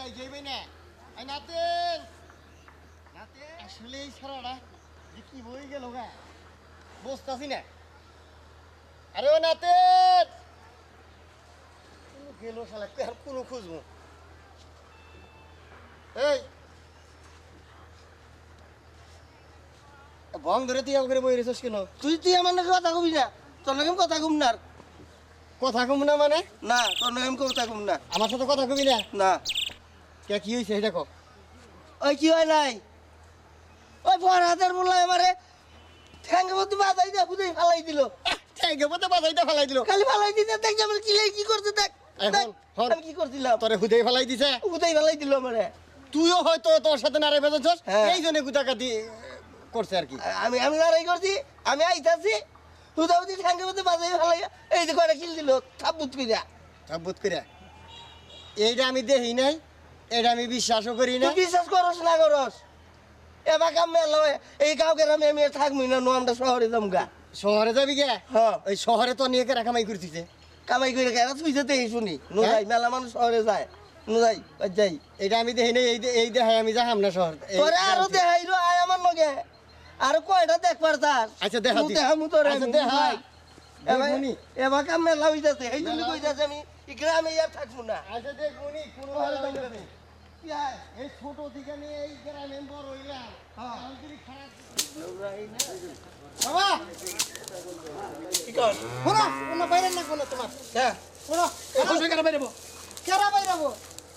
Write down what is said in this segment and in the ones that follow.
যাই যাইবে না। এই নাতেন। আসলে এই ছাড়াটা যে কি বই গেল গা। বসতাছি না। আরে ও কোনো গেল শালা আর কোনো খুঁজবো এই। বং ধরে তুই করে বই রেছিস কেন? তুই তুই আমার নাকি কথা কবি না? তোর নাকি কথা কম না কথা কম না মানে? না তোর নাকি কথা কম না। আমার সাথে কথা কবি না? না। কে কি হয়েছে এটা কো ওই কি হয় নাই? ওই বড় হাতের বলল আমারে ঠ্যাঙ্গে মধ্যে বাজাই দিয়ে বুঝেই ফালাই দিল। ঠ্যাঙ্গে পথে বাজাইতে ফেলাই দিল। খালি ফালাই দিতে দেখ যে আমার কি কি করছে দেখ। এখন। আমি কি করছিলাম। তোরে হুদেই ফেলাই দিছে। বুঝেই ফালাই দিল আমারে। তুইও হয়তো তোর সাথে নারে বেজেছস হ্যাঁ। এই জন্য গুতাকাতি করছে আর কি। আমি আমি লড়াই করছি আমি আইতাছি হুদাহুদি ঠ্যাঙ্গে মধ্যে বাজাই ফালাই এই যে কয়টা কিল দিল থাপুত ফিরা সাবুত করে এইটা আমি দেখি নাই এটা আমি বিশ্বাসও করি না। বিশ্বাস করস না করস? এবার কাম মেলা এই গাঁকে আমি আমি থাকবি না নো আমরা শহরে যাম গা শহরে যাবি গে হ্যাঁ। ওই শহরে তো নিয়ে কেরা কামাই করতেছে। কামাই করে কেন তুই যেতে শুনি। নো হ্যাঁ? যাই মেলা মানুষ শহরে যায়। নো যাই যাই। এটা আমি দেখি এই এই দেখায় আমি যাহাম না শহর তোরে আরও দেখাই রো আয় আমার লগে। আর কয়টা দেখবার তার? আচ্ছা, দেখা দি। দেখামু তোরে আচ্ছা, আমি, দেখা। ভাই। এবার। এবার কাম মেলা হইতাছে এই জন্য কইতাছে আমি গ্রামে আর থাকব না। আচ্ছা দেখুনি কোনো ভালো। এই ছোট থেকে নিয়ে এই গ্রামে বড় হইলাম। হ্যাঁ। বাবা! কি কর? শোনো কোনো বাইরে না কোনো তোমার। হ্যাঁ শোনো কোথায় কেন বাইরে কেরা বাইরাবো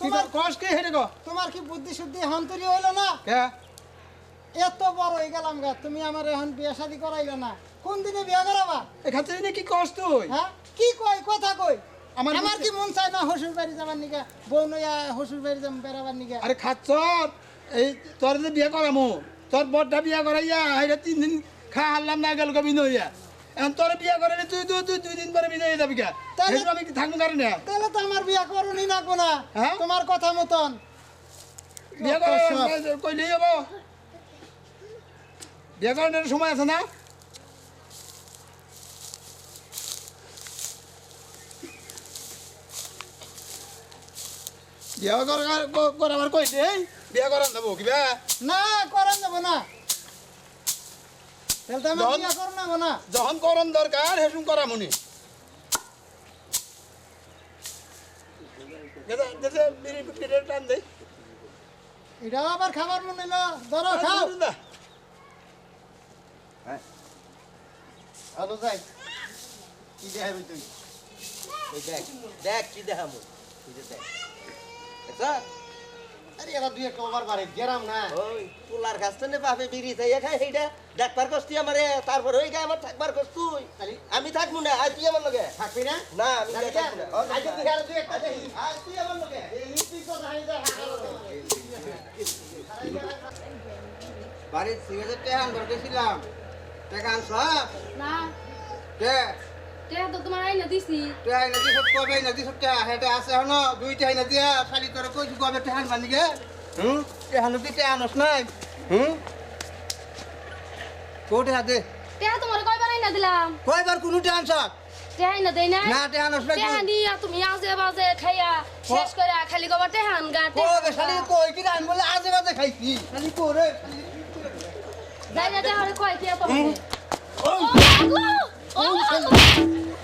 তোমার কস কে হেঁটে গো? তোমার কি বুদ্ধি শুদ্ধি হন্তরি হইল না? কে? এত বড় হয়ে গেলাম গা তুমি আমার এখন বিয়ে শাদি করাইলে না। কোন দিনে বিয়ে করাবা? এখান থেকে কি তুই? হ্যাঁ? কি কই কথা কই আমার আমার কি মন চায় না শ্বশুর বাড়ি যাবার নিকা? বউ শ্বশুর বাড়ি যাম বেড়াবার নিকা? আরে খাচ্ছ এই তোর যে বিয়ে করামো তোর বড়টা বিয়ে করাইয়া তিন দিন খা হারলাম না গেল কবি নইয়া এখন তোর বিয়ে করে তুই তুই তুই দুই দিন পরে বিদায় যাবি কে? তাহলে- আমি কি থাকব কারণ? তাহলে তো আমার বিয়ে করুনি না কোনা হ্যাঁ? তোমার কথা মতন। বিয়ে। করে কইলেই হব। বিয়ে করার সময় আছে না? বিয়ে করাবার কই দেই বিয়ে করান দেবো কিবা না করেন যাব না। না না। যখন করন দরকার হেসুন করা মনে। এটাও আবার খাবার মনে হইল ধরো খাও। ভালো যাই। কি দেখাবি তুই? দেখ দেখ কি দেখামু এই দেখ। দেখছ? আরে এরা দুই একটা ওভার বাড়ে গেরাম না। ওই পোলার কাছ থেকে বাপে বিড়ি চাই খাই সেইটা ডাকবার কস্তি আমারে তারপর ওই গা আমার থাকবার কষ্ট। তুই আমি থাকব না তুই আমার লগে। থাকবি না? না আমি থাকবি না। না? আজকে তুই আর দুই একটা দেখি আজ তুই আমার লগে। এই লিপস্টিক তো ধাই দে বাড়ির সিগারেট টেহান ধরতেছিলাম টাকা আনছ না। কে? টেহা তো তোমার আইনা দিছি টেহাই নদী সব কবে নদী সব টেহা হেঁটে আছে হন দুই টেহাই নদী শালি তোর কইছি কবে টেহান বানিকে হুম টেহা নদী টেহা আনস নাই হুম কোট দে টেহা তোমার কয়বার আইনা দিলাম কয়বার কোনো টেহা আনছ টেহা আইনা দেই না না টেহা আনস নাই টেহা নিয়া তুমি আজে বাজে খাইয়া শেষ করে খালি কবার টেহা আনগা কবে শালি কই কি আমি বলে আজে বাজে খাইছি শালি করে যাই না টেহা কয় কি তো ও ও ওই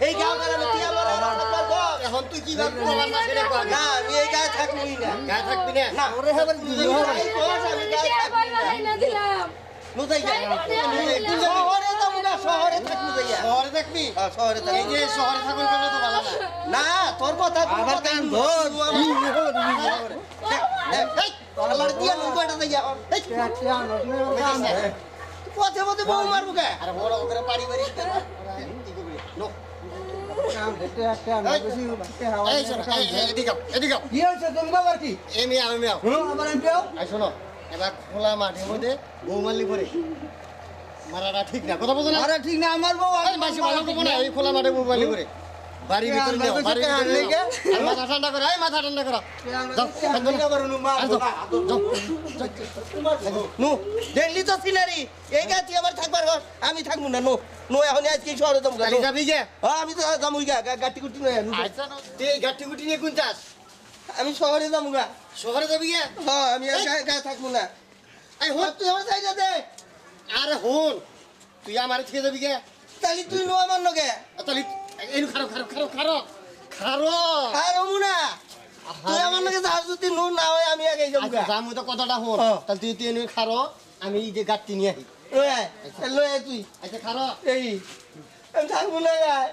এই গাঁও গ্রামে তুই আমার আমার থাকবার এখন তুই কি ভাব প্রমাণ না সেটা কর। না আমি এই গায়ে থাকবই না। গায়ে থাকবি না? না। ওরে হেবার দিও এই আমি গায়ে থাকবি কয়বার দিলাম। লুতাই যা না, শহরে যাব না শহরে থাকবি শহরে দেখবি হ্যাঁ, এই থাকবি। যে শহরে থাকুন কেন তো ভালো না না তোর কথা আবার কান ধর। দিয়া নৌকাটা পথে পথে বউ মারবো কে? আর বড় করে পারি পারি কি হয়েছে তুমি আবার কি এই মেয়ে আমি মেয়ে হুম আবার আমি পেও শোনো এবার খোলা মাঠের মধ্যে বউ মারলি পরে মারাটা ঠিক না কথা বলছো না ঠিক না আমার বউ মাসি ভালো করব না এই খোলা মাঠে বৌমালি করে বাড়ির ভিতরে বাড়ির চোখে ভিতরে হাত আর মাথা ঠান্ডা করো এই মাথা ঠান্ডা করো। যাও কান্দো না। আর যাও, যাও। নো দেখলি তো সিনারি? এই গাছি আমার থাকবার ঘর। আমি থাকব না নো। নো এখন আজকে শহরে যাব কালি যাবি যে আমি তো যাব গা গাটি কুটি নয় আচ্ছা না, তুই এই গুটি নিয়ে কোন চাস? আমি শহরে যাব গা। শহরে যাবি গে? হ্যাঁ আমি আর গা- গা থাকব না। হ্যাঁ, হন। তুই আমার জায়গা দে। আরে হন তুই আমার থেকে যাবি গে? তাহলে তুই নো আমার নগে তাহলে এই খারো খারো খারো খারো খারো। আর হমু তুই আমার নগে যাস যদি নো না হয় আমি আগে যাব আচ্ছা গা। যাম তো কথাটা হন। তাহলে তুই তুই খারো আমি এই যে গাঠটি নিয়ে আহি লয় তুই। আচ্ছা খারো। এই আমি থাকব না গায়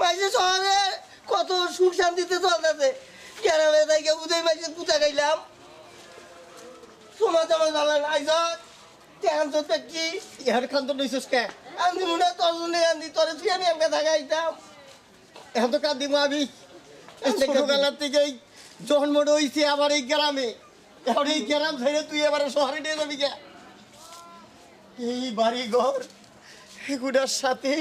মাঝে শহরে কত সুখ শান্তিতে চলতেছে। গ্রামে থেকে উদয় মাঝে পুতা খাইলাম। সমাজ আমার ভালো আইজ তেহান তো দেখছি। ইহার খান তো কে? আন্দি মনে তোর জন্য আন্দি তোর তুই আমি আমাকে থাকাইতাম এখন তো কাঁদ দিব আমি ছোটবেলার থেকে এই জন্মটা হয়েছে আবার এই গ্রামে। এখন এই গ্রাম ছেড়ে তুই এবারে শহরে নিয়ে যাবি কে? এই বাড়ি ঘর এগুলোর সাথে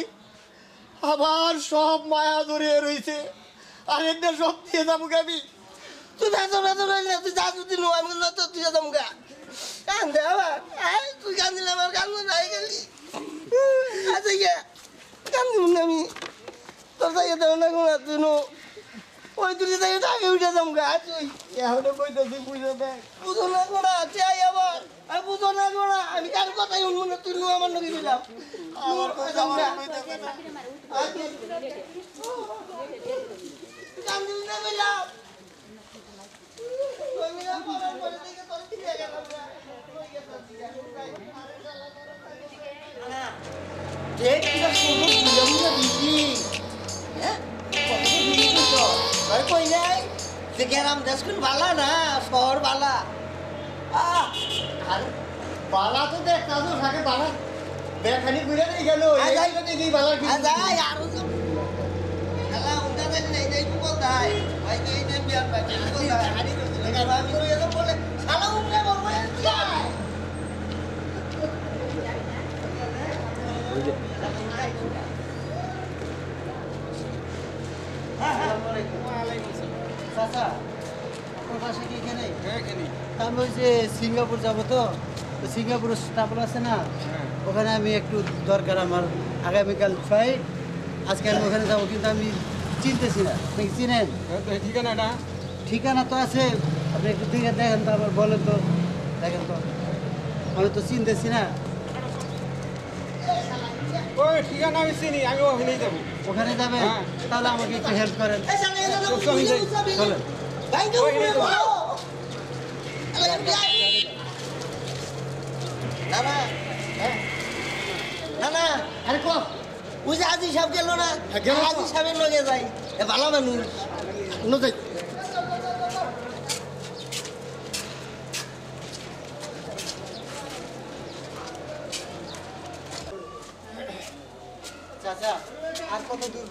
আবার সব মায়া ধরে রয়েছে। আর একটা সব দিয়ে যাব আমি? তুই বেতন হইলে তুই যা যদি নো আমি না তো তুই যাম গা কান্দে আবার তুই কান্দিলে আমার কান্দ নাই গেলি। আচ্ছা গিয়া কান্দি মনে আমি। তোর তাই দেব না কোন তুই নো ওই তুই তাই আগে উঠে যাম গা তুই এখনও কইতেছি, বুঝে দেখ বুঝো না কোনা চাই আবার। আমি বুঝো না কোনা আমি কার কথাই শুনব না, তুই নো আমার নদী দিলাম আমার কথা আমার না না গেলাম আমি না পড়ার পরে থেকে তোর ফিরে গেলাম গা দেখ কিরা সুন্দর বুঝাম না দিদি হ্যাঁ কত দিদি তো আর কই নাই যে গেরাম দেশকুন বালা না শহর বালা আর বালা তো দেখ তো থাকে বালা বেখানি ঘুরে নেই গেল এই আয়। দেখি বালা কি আজাই আর দেন নাই ভাই এই যে বিয়ার করে তো বলে শালা চাচা আপনার বাসা কি এখানে? আমি ওই যে সিঙ্গাপুর যাব তো? সিঙ্গাপুর ট্রাভেল আছে না? ওখানে আমি একটু দরকার আমার আগামীকাল ফ্লাইট আজকে আমি ওখানে যাব কিন্তু আমি চিনতেছি না। আপনি চিনেন? ঠিকানাটা? ঠিকানা তো আছে। আপনি একটু দিকে দেখেন তো আবার বলেন তো। দেখেন তো। আমি তো চিনতেছি না। ওই ঠিকানা আমি চিনি আমি ওখানেই যাব। ওখানে যাবে হ্যাঁ। তাহলে আমাকে একটু হেল্প করেন। চলেন। না না আরে কো। ওই যে আজি সাহেব গেল না হ্যাঁ। আজি সাহেবের লগে যাই। এ ভালো মানুষ। যাই চাচা আর কত দূর গো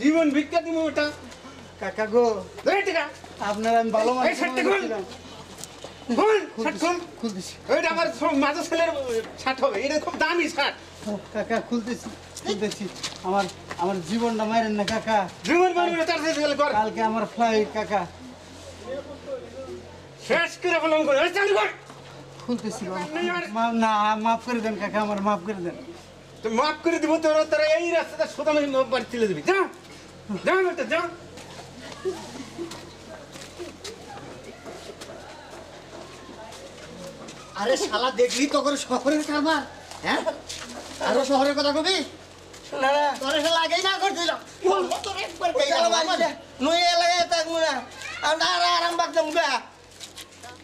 জীবন ভিক্ষা দিব ওটা। কাকা গো আপনার আমি ভালো খুলতেছি ওইটা আমার মাঝে ছেলের শার্ট হবে এটা খুব দামি শার্ট। ও, কাকা খুলতেছি খুলতেছি। আমার আমার জীবনটা মারেন না কাকা। জীবন বাড়বে তার সাথে গেলে কর। কালকে আমার ফ্লাইট কাকা। শেষ করে বললাম করে। চালু কর। খুলতেছি না মাফ করে দেন কাকা আমার মাফ করে দেন। তো মাফ করে দিব তোর তোরা এই রাস্তাটা আমি বাড়ি তুলে দিবি। যা। যা বেটা যা আরে শালা দেখলি তো করে শহরের কারবার হ্যাঁ? আরও শহরের কথা কবি? না না। তোর লাগেই না করছিল। তোর একবার ওই শালা বাড়িটা নই এলাকায় থাকব না আমরা আর আরাম বাগদাম গা।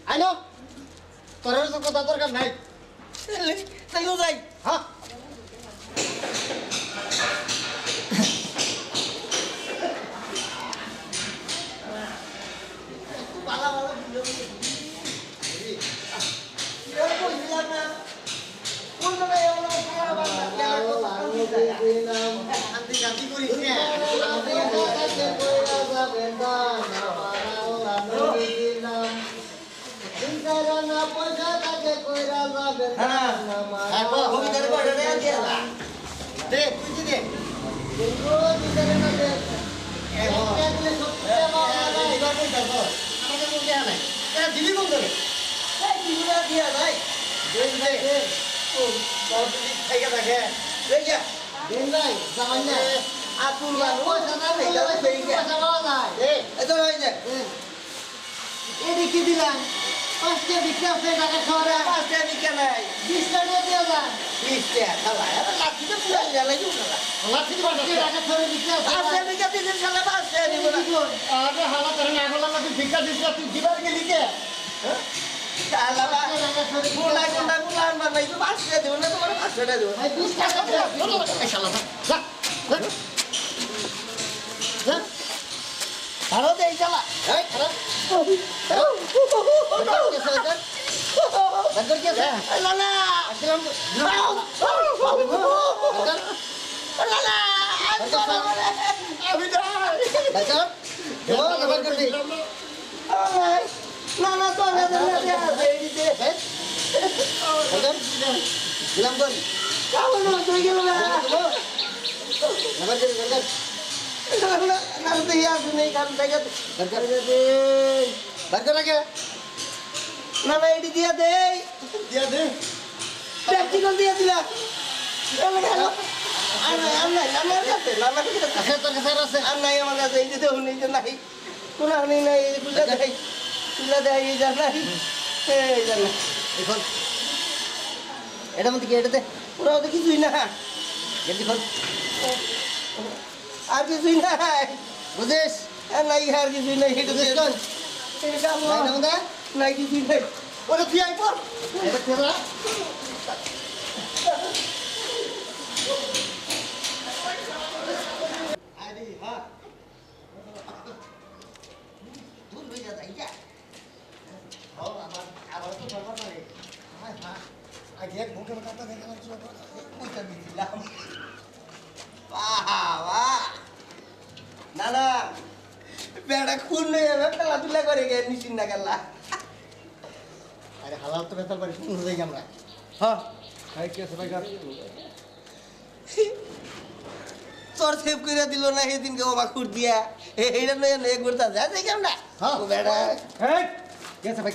আইলো? তোর তো কথা দরকার নাই। যাই। হ্যাঁ? দিবি কোন করে? দে, দে। ও, তোর যদি থেকে থাকে। এই যে, দেন নাই জামাই না আতুল মানুষ পয়সা না দিলে ওই পয়সা পাওয়া যায়। এদিকে দিলাম পাঁচটা বিক্রি আছে টাকা শহরে? পাঁচটা বিকে নাই। বিশটা নিয়ে দিয়ে যান বিশ টাকা খালা এবার লাঠিতে পুরা গেলে কি খালা। লাঠি পাঁচটা টাকা শহরে বিক্রি আছে পাঁচটা বিকে দিদির খালা পাঁচটা দিব না। আরে হালা করে না বললাম না তুই ভিক্ষা না তুই দিবার গেলি কে? খালা বা গুলা গুলা গুলা আনবার নাই তো পাঁচটা দিব না তোমার পাঁচটা দিব ভাই বিশ টাকা দে এই চালা এই না না আসলাম না না না তো না না আছে এদিকে বাগর দিলাম কই কালো না? তুই গেল? না বাগর দে বাগর না তো শুনে কাম থেকে বাগর বাগর লাগে? না না এডি দিয়া দেই। দিয়া দে। প্র্যাকটিক্যাল দিয়ে দিলাম চলে গেল। আর নাই আর নাই আমার কাছে আমার কাছে আছে। তোর কাছে আছে। আর নাই আমার কাছে এই যে দেখুন এই যে নাই। কোনো আনি নাই এই যে পূজা দেয় এই যা নাই এই যা নাই এখন এটা মধ্যে কি এটা দে ওরা ওদের কিছুই না। গেন্দি খোল আর কিছুই নাই। বুঝিস নাই আর কিছুই নাই এটা নাই কিছুই নাই। ওরে তুই আই পর। আরে হ্যাঁ ভুল হয়ে যায় যা ও আমার আবার তো দরকার নাই হ্যাঁ হ্যাঁ আগে এক আমার বেড়া খুন হয়ে যাবে খেলাধুলা করে গে নিশ্চিন না গেলা আরে হালাল তো বেতাল বাড়ি শুনে যাই আমরা হ্যাঁ ভাই কে তোর সেভ করে দিল না সেদিনকে বাবা খুর দিয়া এইটা নয় নয় করতে যা যাই হ্যাঁ। বেড়া এই কে আছে ভাই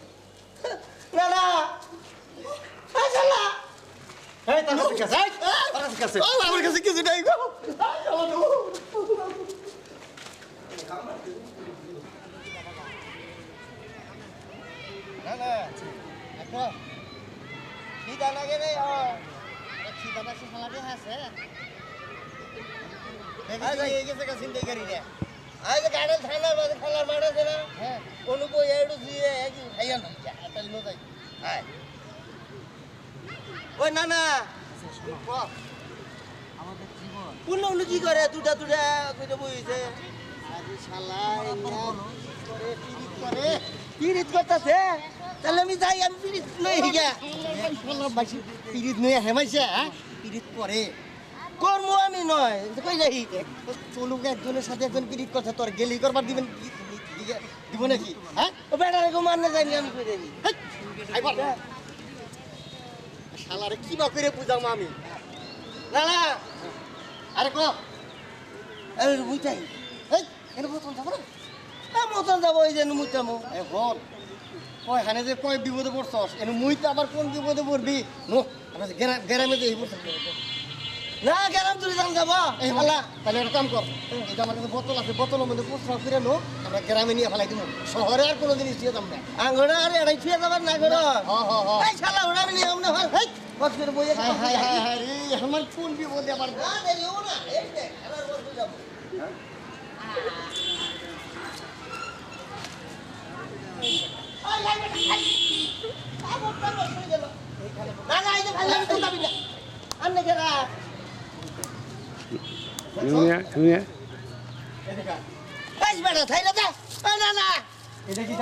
না কাছে কাছে আমার কাছে কিছু নাই গো না না একটা খিদা লাগে রে খিদা বাসি হালাতে আছে। এই গেছে কাছিন দেই গাড়ি রে আজ গাড়ি থানার বাজে খেলার মাঠ আছে না হ্যাঁ অনুপই এডু দিয়ে একই খাইয়া না তাহলে নো যাই হাই ওই না না কোন উনি কি করে দুটা দুটা কইতে বইছে আরে শালা করে পিরিত করে পিরিত করতেছে তাহলে আমি যাই আমি পিরিত লই গিয়া শালা বাসি পিরিত নয় হেমাইছে হ্যাঁ পিরিত করে কর্ম আমি নয়। কই যাই? চলুক একজনের সাথে একজন পিরিত করছে? তোর গেলি করবার দিবেন দিব নাকি? হ্যাঁ? ও বেটারে গো, মারনে যাইনি আমি কই যাই? শালারে কি বা করে বুঝাম আমি? না না আরে ক? আরে বুঝাই এই বসন যাব না মতন যাব এই যে এ, বল। কয় হানে যে কয় বিপদে পড়ছস? এনে মুই তো আবার কোন বিপদে পড়বি? নো, আমরা গ্রাম যে এই না গেলাম তুই যাম যাব এই তাহলে একটা কাম কর এটা আমার কাছে বোতল আছে বোতলের মধ্যে প্রস্রাব করে নো আমরা গ্রামে নিয়ে ফেলাই দিব শহরে আর কোনো জিনিস দিয়ে দাম না আঙ্গড়া আর এড়াই থুয়ে যাবার না গড় হ হ হ এই শালা ওরা নিয়ে আমনে হয় হেই কত করে বইয়ে হায় হায় হায় হায় রে আমার কোন বিপদে আবার না দেরি হব না এই দেখ খেলার বলতে যাব না না এই যে ভালো আমি তো যাবি না আন্নে গেরা Nuya, nuya. এই বেটা থাই না যা এই না না। এটা কি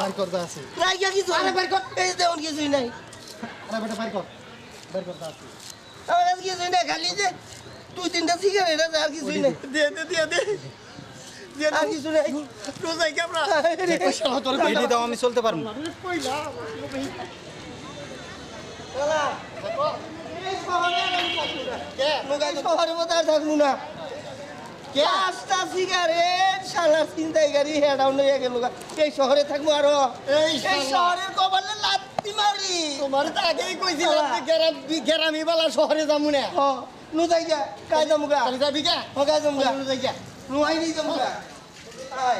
নাই করতে আছে কিছু আরে বের কর এই দেউন কিছুই নাই আরে বেটা বাইর কর বাইর করতে আছে আমার কাছে কিছুই নাই খালি যে দুই তিনটা সিগারেট আছে আর কিছুই নাই দিয়ে দে। দিয়ে দে আমি চলতে পারব কইলা শালা, শহরে আর থাকব না। এই শহরে মধ্যে থাকব না পাঁচটা সিগারেট শালা চিন্তাই গাড়ি হেড ডাউন হয়ে এই শহরে থাকব আরও এই। শহরের কপালে লাত্তি মারি তোমার তো আগেই কইছিলাম গ্রাম গ্রামী বালা শহরে যামু না হ নু যাই গা কাই যাব গা যাবি কে হ কাই যাব গা যাই গা নি যাব গা কই?